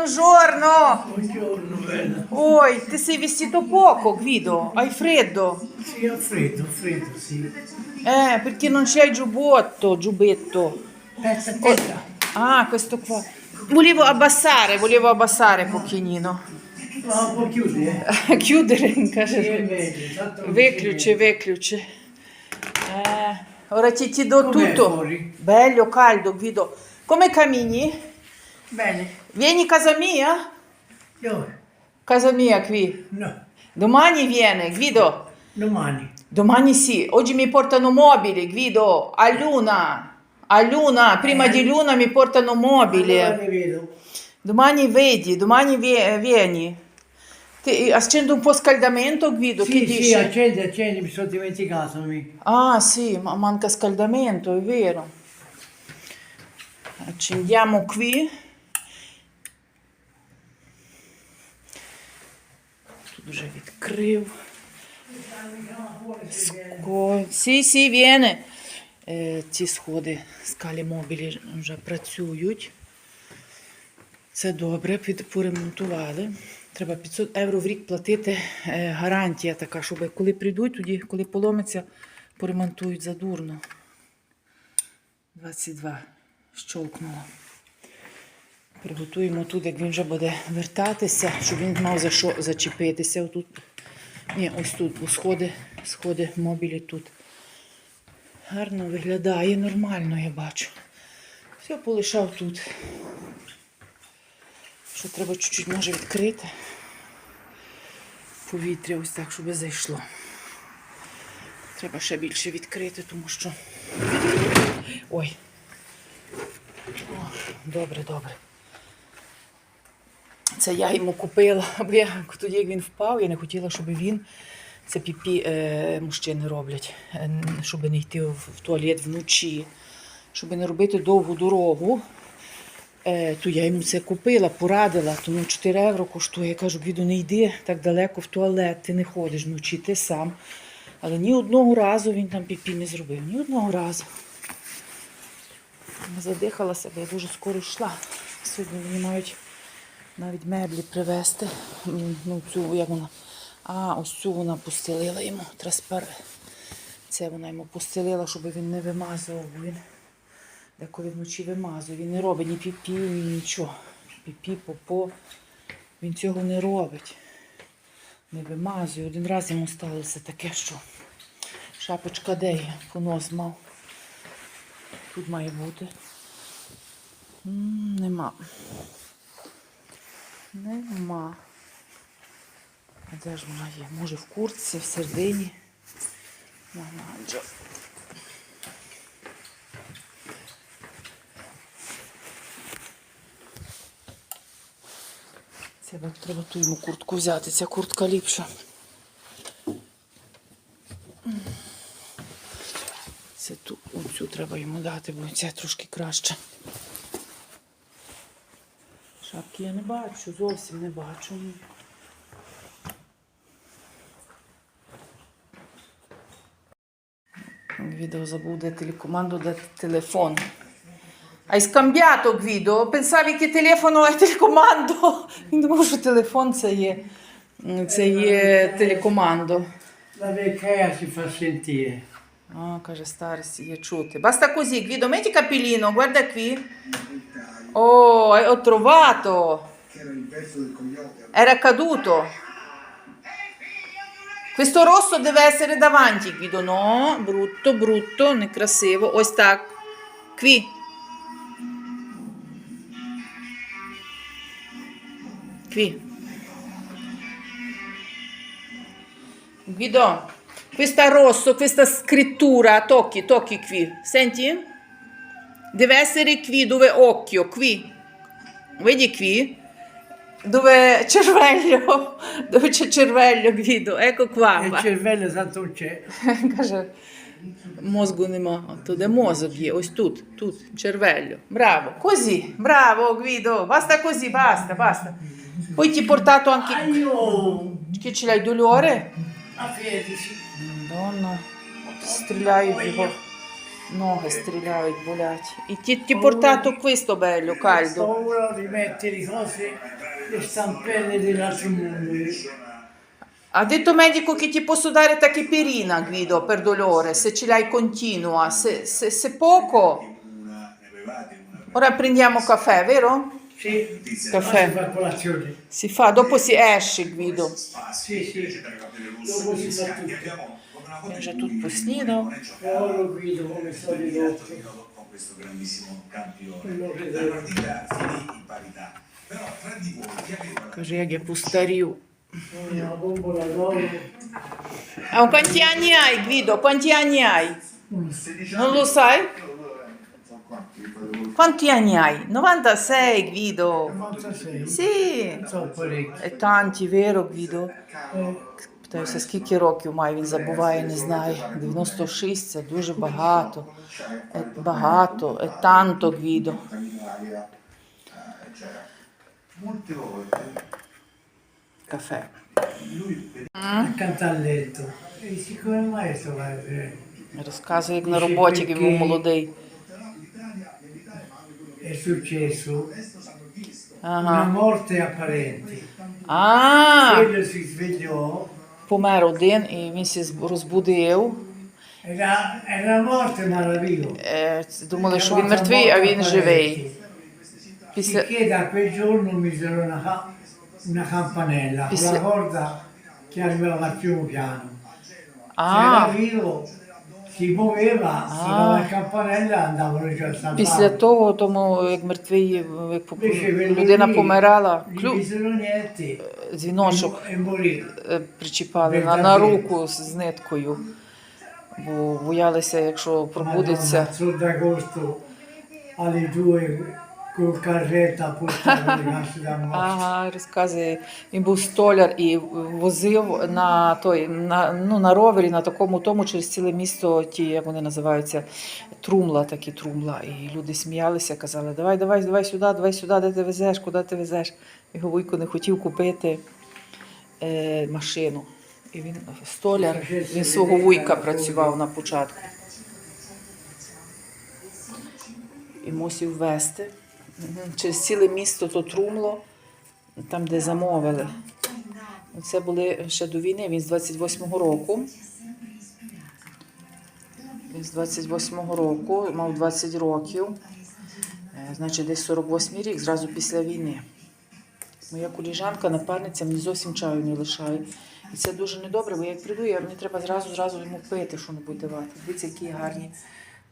Buongiorno. Buongiorno, bella. Oi, ti sei vestito poco, Guido? Hai freddo? Sì, ho freddo, freddo, sì. Eh, perché non c'è il giubbotto, giubbetto. Pezza oh, Ah, questo qua. Volevo abbassare, volevo abbassare un pochino. No, può chiudere. Eh. Eh, chiudere in casa. Vecluce, vecluce. Eh, ora ti, ti do Com'è tutto. Fuori? Bello, caldo, Guido. Come cammini? Bene. Vieni a casa mia? Dove? Casa mia qui. No, Domani viene, Guido. domani. Domani sì. Oggi mi portano mobili, Guido. A luna. A luna. Prima di luna mi portano mobili. Ne vedo. Domani vedi, domani vie- vieni. Ti- accendo un po' scaldamento, Guido. che Sì, dici? sì, accendi, accendi, mi sono dimenticato. Mi. Ah sì, ma manca scaldamento, è vero. Accendiamo qui. Вже відкрив. Sì, sì, viene. Е, ці сходи скалі мобілі вже працюють. Це добре, поремонтували. Треба 500 євро в рік платити. Е, гарантія така, щоб коли прийдуть, тоді, коли поломиться, поремонтують задурно. 22 щолкнуло. Приготуємо тут, як він вже буде вертатися, щоб він мав за що зачепитися. Отут. Ні, ось тут, бо сходи, сходи мобілі тут. Гарно виглядає, нормально, я бачу. Все полишав тут. Що треба чуть-чуть може відкрити. Повітря ось так, щоб зайшло. Треба ще більше відкрити, тому що. Ой. О, добре, добре. Це я йому купила, бо я тоді, як він впав, я не хотіла, щоб він. Це піпі е, мужчини роблять, е, щоб не йти в, туалет вночі, щоб не робити довгу дорогу. Е, то я йому це купила, порадила, тому 4 євро коштує. Я кажу, Гвіду, не йди так далеко в туалет, ти не ходиш вночі, ти сам. Але ні одного разу він там піпі не зробив, ні одного разу. Не задихала себе, я дуже скоро йшла. Сьогодні вони мають навіть меблі привезти. Ну, цю, як вона. А, ось цю вона постелила йому траспар. Це вона йому постелила, щоб він не вимазував, він деколи вночі вимазує. Він не робить ні піпі, ні нічого. Піпі, попо. Він цього не робить. Не вимазує. Один раз йому сталося таке, що шапочка де понос мав. Тут має бути. М, Нема. Нема. А де ж вона є? Може в куртці, в середині. Нанаджо. Це треба ту йому куртку взяти. Ця куртка ліпша. Це ту оцю треба йому дати, бо ця трошки краще. Шапки я не бачу, зовсім не бачу. Guido забув де телекоманду, де телефон. Hai scambiato Guido? Pensavi che telefono è telecomando? Він думав, що телефон це є, це є телекомандо. La vecchia si fa sentire. А, каже, старість є чути. Basta così, Guido, metti capellino, guarda qui. Oh, ho trovato! Era, caduto. Questo rosso deve essere davanti, Guido, no? Brutto, brutto, ne necrasevo. O oh, sta qui. Qui. Guido, questa rosso, questa scrittura, tocchi, tocchi qui. Senti? Deve essere qui, dove occhio, qui. Vedi qui? Dove cervello, dove c'è cervello, Guido, ecco qua. E il cervello tanto c'è. Каже, мозку нема. То де мозок є? Ось тут, тут, червелlo. Браво. Così, bravo Guido. Basta così, basta, basta. Poi ti ho portato anche... Aio! Che ce l'hai dolore? A piedi, sì. Madonna, ti No, che eh. strillavo volati. E ti, ti ho portato questo bello caldo. Ho paura di mettere cose, le stampelle dell'altro mondo. Ha detto medico che ti posso dare tachipirina, Guido, per dolore, se ce l'hai continua, se, se, se poco. Ora prendiamo caffè, vero? Sì, caffè. Si fa colazione. Si fa, dopo si esce, Guido. Sì, sì. Dopo si fa tutto. Він вже тут поснідав. Oro guido come solito. con questo grandissimo cambio Quello che la deve. partita finì in parità però tra di voi chi aveva la Каже, як я постарів. Una bombola d'oro. А quanti anni hai, Guido? Quanti anni hai? Non lo sai? Quanti anni hai? 96, Guido. 96. Sì. Sono parecchi. È tanti, vero, Guido? Eh, Питаюся, скільки років має, він забуває, не знає. 96 це дуже багато. Е, Багато, е танто, Гвідо. Кафе. Розказує, як на роботі, як був молодий. È successo una morte apparente. А, Quello si svegliò, помер один, і він сі розбудив. Е, Думали, що він мертвий, а він живий. Після... Piano. А, si muoveva, si Ah. la campanella e andavano giù a після того, тому як мертвий, як поп- Invece quello людина lì, помирала, gli клю... misero niente дзвіночок e morì. е, причіпали на, на руку з, з ниткою. Бо боялися, якщо пробудеться. Madonna, Sotto agosto alle due morte. Ага, розказує, він був столяр і возив на той на, ну, на ровері, на такому тому через ціле місто, ті, як вони називаються, трумла, такі трумла. І люди сміялися, казали, давай, давай, давай сюди, давай сюди, де ти везеш, куди ти везеш. Його вуйко не хотів купити е, машину. І він столяр, він свого вуйка працював на початку. І мусив вести. Через ціле місто то трумло, там, де замовили. Це були ще до війни, він з 28-го року. Він з 28-го року, мав 20 років. Е, Значить, десь 48-й рік, зразу після війни. Моя коліжанка, напарниця, мені зовсім чаю не лишає. І це дуже недобре, бо як прийду, я, мені треба зразу зразу йому пити, що небудь давати. Дивіться, які гарні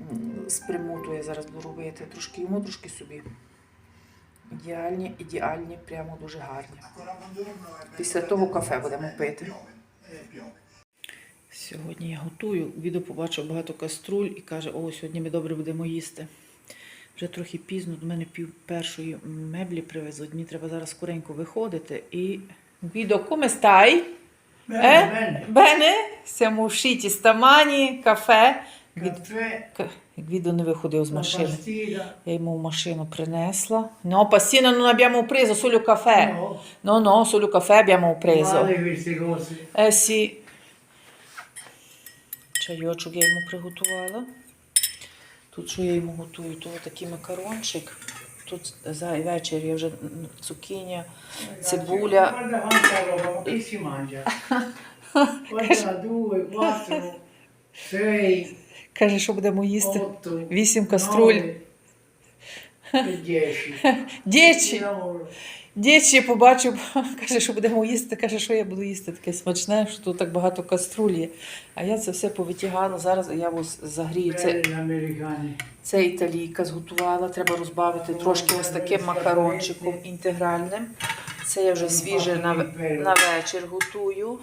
м, з примуту я зараз буду робити. Трошки йому, трошки собі. Ідеальні, ідеальні, прямо дуже гарні. Після того кафе будемо пити. Сьогодні я готую. Відео побачив багато каструль і каже, о, сьогодні ми добре будемо їсти. Вже трохи пізно, до мене пів першої меблі привезуть. Мені треба зараз скоренько виходити. І Відео, come stai? Bene, bene. Bene? Siamo usciti stamani, caffè. Гвід- Caffè, К- Гвідо не виходив з машини. Я йому в машину принесла. No, passino non abbiamo preso, solo caffè. No, No, no, solo caffè abbiamo preso. male queste cose. Е, сі. Чайочок я йому приготувала. Тут що я йому готую, то такий макарончик. Тут за вечір я вже м, цукіня, цибуля. Guarda? Guarda, Каже, що будемо їсти. Вісім каструль. Lavoro. Дєчі побачив, каже, що будемо їсти. Каже, що я буду їсти таке смачне, що тут так багато каструль є. А я це все повитягала. Зараз я ось загрію. Це. Це італійка зготувала, треба розбавити трошки ось таким макарончиком інтегральним. Це я вже свіже на, на вечір готую.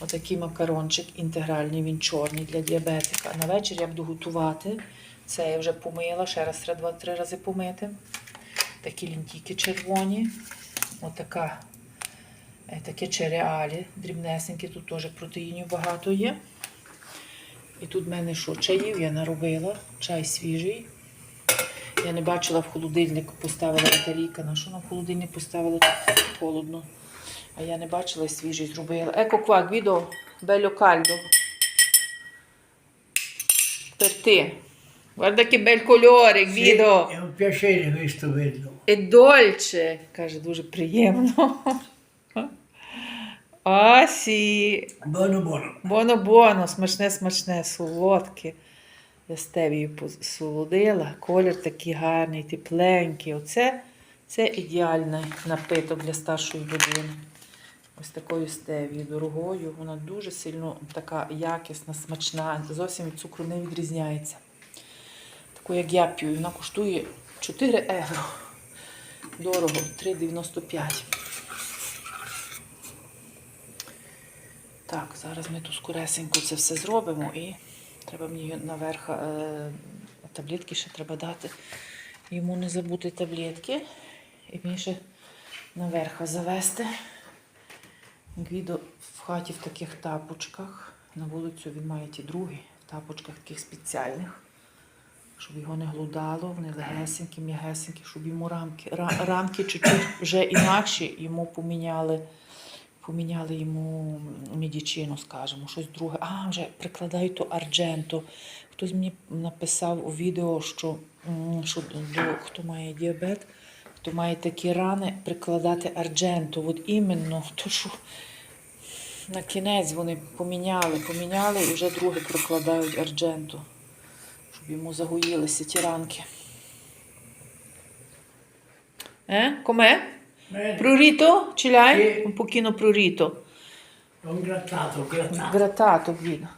Отакий макарончик інтегральний, він чорний для діабетика. На вечір я буду готувати. Це я вже помила, ще раз два-три рази помити. Такі лінтійки червоні. Отака, е, таке череалі, дрібнесеньке, тут теж протеїнів багато є. І тут в мене що, чаїв я наробила, чай свіжий. Я не бачила в холодильник, поставила італійка. На що на холодильник поставила холодно. А я не бачила і свіжий зробила. Еко Guido, bello caldo. Per te. Guarda che bel colore, Sì, Guido. È un piacere questo quello. È dolce, каже, дуже приємно. А, сі. Buono buono. Боно боно, смачне, смачне, солодке. Я стевію посолодила. Колір такий гарний, тепленький. Оце це ідеальний напиток для старшої людини. Ось такою стевією, дорогою. Вона дуже сильно така якісна, смачна, зовсім від цукру не відрізняється. Таку, як я п'ю, вона коштує 4 євро. Дорого, 3,95. Так, зараз ми тут скоресенько це все зробимо і треба мені наверх е, таблетки ще треба дати. Йому не забути таблетки. І мені ще наверх завести. Гвідо в хаті в таких тапочках. На вулицю він має ті другі, в тапочках таких спеціальних, щоб його не глудало, вони легесенькі, м'ягесенькі, щоб йому рамки, рамки чуть-чуть вже інакші йому поміняли. Поміняли йому медичину, скажімо, щось друге. А, вже прикладають то ардженто. Хтось мені написав у відео, що, що хто має діабет, хто має такі рани, прикладати ардженто. От іменно то, що на кінець вони поміняли, поміняли і вже друге прикладають ардженто, щоб йому загоїлися ті ранки. Е? Коме? L'hai? Sì. Un pochino prurito. Ho grattato, grattato. Grattato, Guido.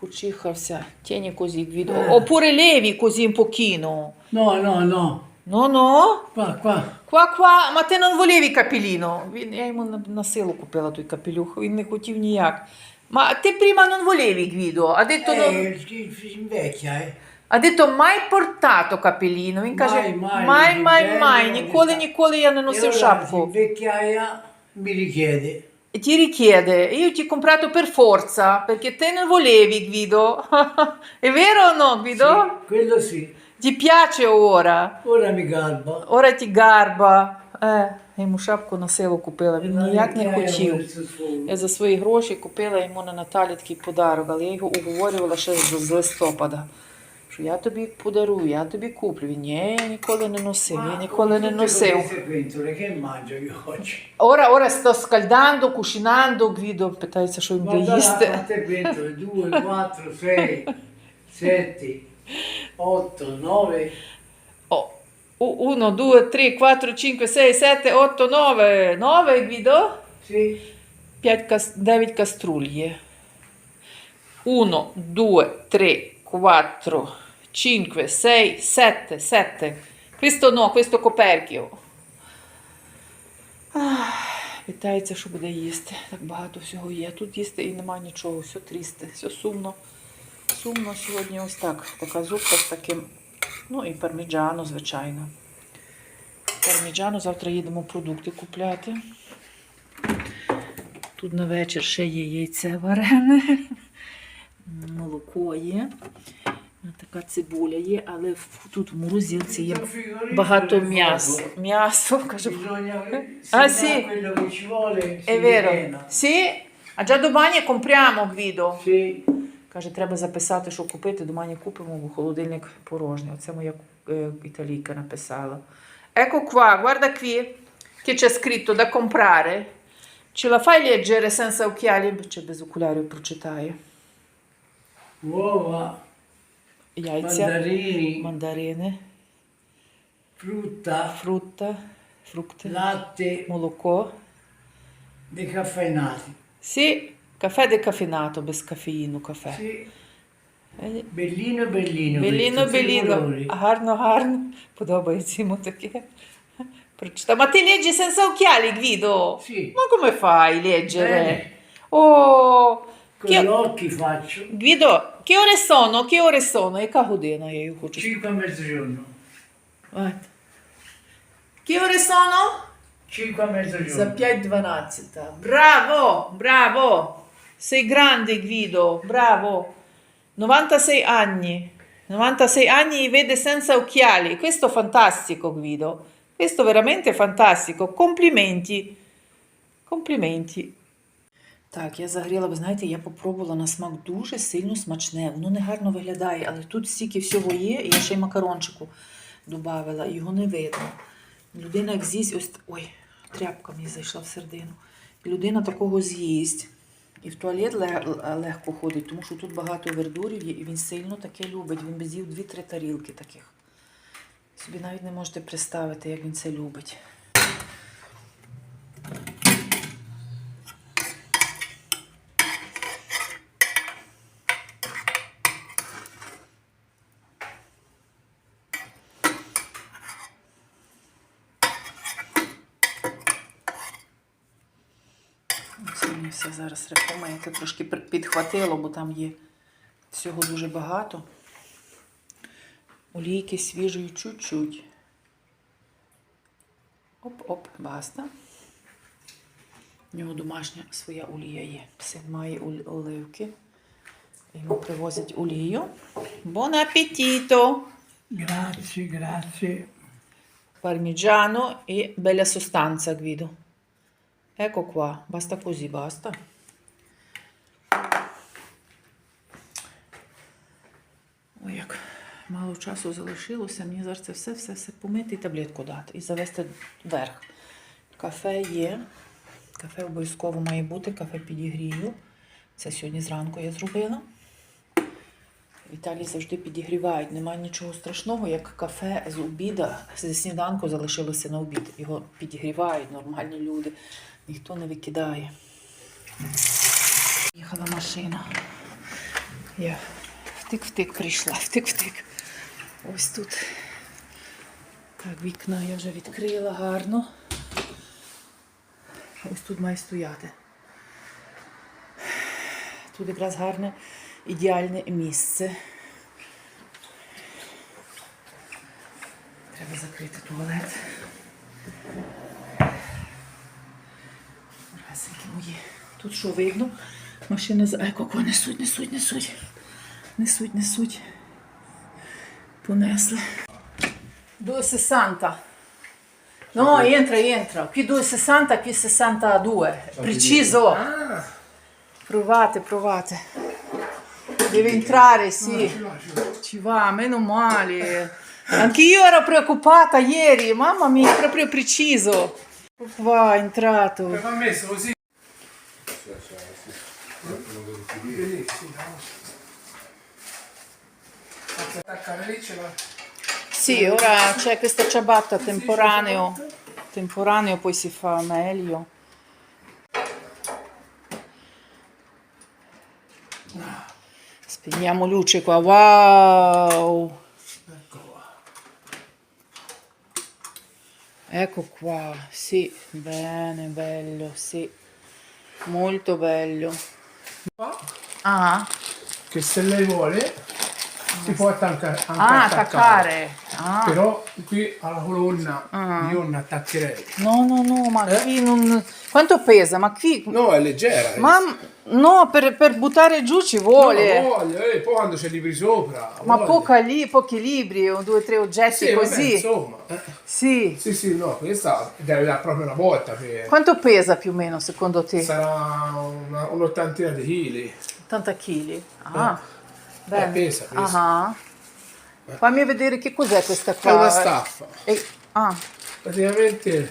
Почихався. Tieni così, Guido. Oppure levi così un pochino. No, no, no. No, no. Qua, qua. Qua, qua. Ma ти не волів капеліно. Він, я йому на, на силу купила той капелюх, він не хотів ніяк. Ma te prima non volevi, Guido? Ha detto, no- Eh, si, si invecchia, eh. ha detto mai portato capellino. Він каже, Mai, mai, mai, mai, l'inverno, mai. Ніколи, l'estate. ніколи я не E носив ora шапку. in vecchiaia mi richiede. E ti richiede, io ti ho comprato per forza, perché te ne volevi, Guido. È vero o no, Guido? Sì, quello sì. Ti piace ora? Ora mi garba. Ora ti гарба. Е, я йому шапку на силу купила, він ніяк не хотів. Я за свої гроші купила йому на Наталі такий подарок, але я його уговорювала ще з, листопада. Що я тобі подарую, я тобі куплю. Він ні, я ніколи не носив, я ніколи не носив. mangio io oggi? Ora, ora sto scaldando, cucinando, Guido питається, що їм де їсти. quante pentole, 2, 4, 6, 7, 8, 9, Oh, 1, 2, 3, 4, 5, 6, 7, 8, 9. 9, Guido? sì, 5 9 каструль є. 1, 2, 3, 4, 5, 6, 7, 7. Questo no, questo coperchio. Вітається, що буде їсти. Так багато всього є. Тут їсти і нема нічого, все трісти, все сумно. Сумно сьогодні ось так. Така зубка з таким. Ну і парміджано, звичайно. Парміджано, завтра їдемо продукти купляти. Тут на вечір ще є яйце варене, молоко є, така цибуля є, але тут в морозилці є багато м'яса. Bisogna Ah, se sì. è vero. Sì? А già domani compriamo, Guido. Sì, Каже, треба записати, що купити, домані купимо, бо холодильник порожній. Оце моя е, італійка написала. Ecco qua, guarda qui, che c'è scritto da comprare. Ce la fai leggere senza occhiali? Чи без окулярів прочитає. uova, Яйця, mandarini, мандарини, frutta, фрукта, фрукти, latte молоко. decaffeinati. Sì, caffè decaffeinato, без кофеїну кафе. Sì, Е, bellino bellino. Беліно, questo, tre беліно. colori. Гарно, гарно. Подобається йому таке. Прочита. Ma te leggi senza occhiali, Guido? Sì. Ma come fai a leggere? Bene. Oh, Con che... gli occhi faccio. Guido, che ore sono? Che ore sono? Яка година? Я її хочу. 5 a mezzogiorno. Guarda. Che ore sono? 5 a mezzogiorno. За 5.12. Bravo, bravo. Sei grande Guido, bravo. 96 anni. 96 anni vede senza occhiali. Questo fantastico Guido. Questo veramente fantastico. Complimenti. Complimenti. Так, я загріла, ви знаєте, я попробувала на смак дуже сильно смачне. Воно не гарно виглядає, але тут стільки всього є, і я ще й макарончику додавала, його не видно. Людина як з'їсть, ось ой, тряпка мені зайшла в середину. Людина такого з'їсть. І в туалет легко ходить, тому що тут багато вердурів є, і він сильно таке любить. Він би з'їв дві-три тарілки таких. Собі навіть не можете представити, як він це любить. Зараз рекомендує. Трошки підхватило, бо там є всього дуже багато. Олійки свіжої чуть-чуть. Оп-оп, баста. У нього домашня своя олія є. Син має оливки. Йому привозять олію. Бон апетito! Grazie, grazie. Parmigiano e bella sostanza, Guido. Ecco qua, basta così, basta. Ой, як мало часу залишилося. Мені зараз це все, все, все помити і таблетку дати. І завести вверх. Кафе є. Кафе обов'язково має бути, кафе підігрію. Це сьогодні зранку я зробила. В Італії завжди підігрівають. Немає нічого страшного, як кафе з обіда, зі сніданку залишилося на обід. Його підігрівають нормальні люди. Ніхто не викидає. Їхала машина. Я втик-втик прийшла, втик-втик. Ось тут. Так, вікна я вже відкрила гарно. Ось тут має стояти. Тут якраз гарне, ідеальне місце. Треба закрити туалет. Ресики мої. Тут що видно? Машини за еко несуть, несуть, несуть. Несуть, несуть. Понесли. 2,60. No, entra, entra. Qui 2,60, qui 62. Preciso. Provate, provate. Deve entrare, sì. Ci va, meno male. Anch'io ero preoccupata ieri, mamma mia, proprio preciso. Va, è entrato. Mi ha messo così. Sì, ora c'è questa ciabatta temporaneo. Temporaneo poi si fa meglio. Spegniamo luce qua. Wow! Ecco qua, sì, bene, bello, sì. Molto bello. Qua, Ah, che se lei vuole si può attaccare. anche ah attaccare. Ah. Però qui alla colonna io non attaccherei. No, no, no, ma qui non... Quanto pesa? Ma qui... No, è leggera. Ma no, per, per buttare giù ci vuole. No, voglio, eh, poi quando c'è libri sopra. Ma lì, pochi libri, o due o tre oggetti Sì, vabbè, così. insomma. eh. Sì. Sì, sì, no, questa deve dare proprio una volta. Per... Quanto pesa più o meno secondo te? Sarà una, un'ottantina di chili. 80 kg. Ah, bene. Eh, pesa, pesa. Ah. Fammi vedere che cos'è questa È qua. una staffa. E- ah, Praticamente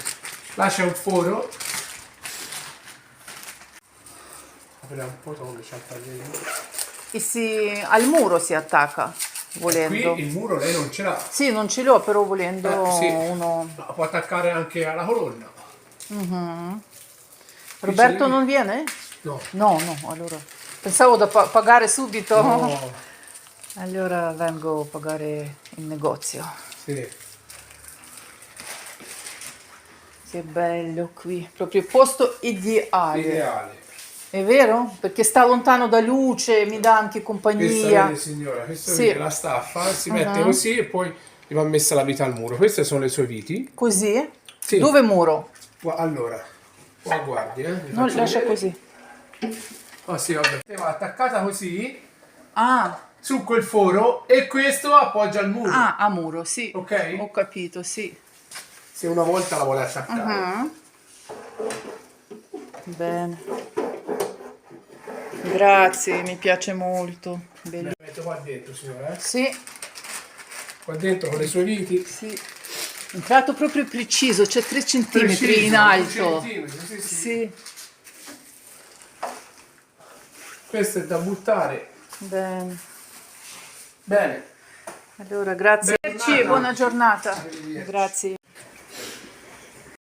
là c'è un foro. Apriamo un po' dove c'è il tagliere. e si, al muro si attacca, Qui volendo. il muro lei non ce l'ha. Sì, non ce l'ho, però volendo Eh, sì. uno... Ma può attaccare anche alla colonna. Roberto lì. non viene? No. No, no, allora... Pensavo da pa- pagare subito. No. Allora vengo a pagare in negozio. Sì. Che bello qui, proprio il posto ideale. Ideale. È vero? Perché sta lontano da luce, mi dà anche Questa compagnia. vede signora, questa Sì. vede la staffa, si mette Ah. così e poi gli va messa la vita al muro. Queste sono le sue viti. Così? Sì. Dove muro? Allora, qua guardi, eh. vi No, faccio lascia vedere. così. Ah sì, vabbè. Va attaccata così Ah, su quel foro e questo appoggia al muro. ah, a muro, sì. Ok. Ho capito, sì. Se una volta la vuole attaccare. Ah. Bene. Grazie, mi piace molto. Bello. La metto qua dentro, signora. Eh? Sì, Qua dentro con le sue viti. sì. Un tratto proprio preciso, c'è 3 centimetri Preciso, in alto. centimetri, sì, sì. Sì, Questo è da buttare. bene. Bene. Allora, grazie. Buona giornata. Buona giornata. Grazie.